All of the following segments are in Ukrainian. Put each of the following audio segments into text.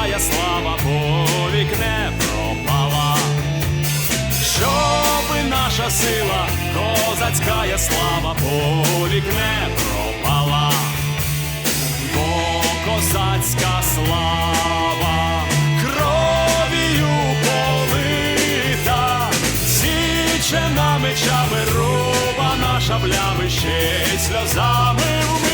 твоя слава повік не пропала, щоби наша сила, козацька слава повік не пропала, бо козацька слава кров'ю полита, січена мечами руба наша блями ще сльозами.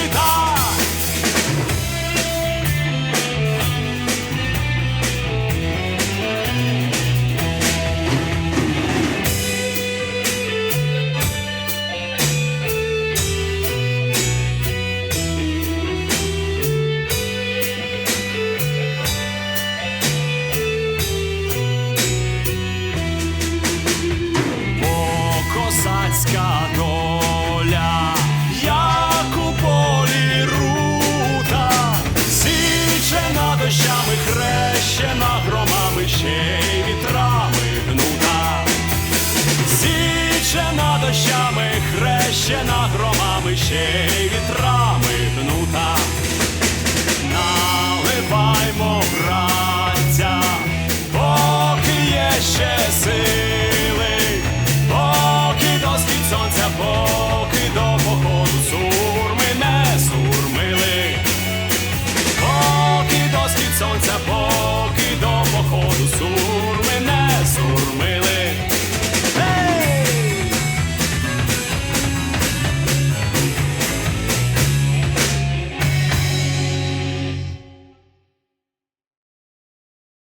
Дощами, хрещена громами, ще й вітрами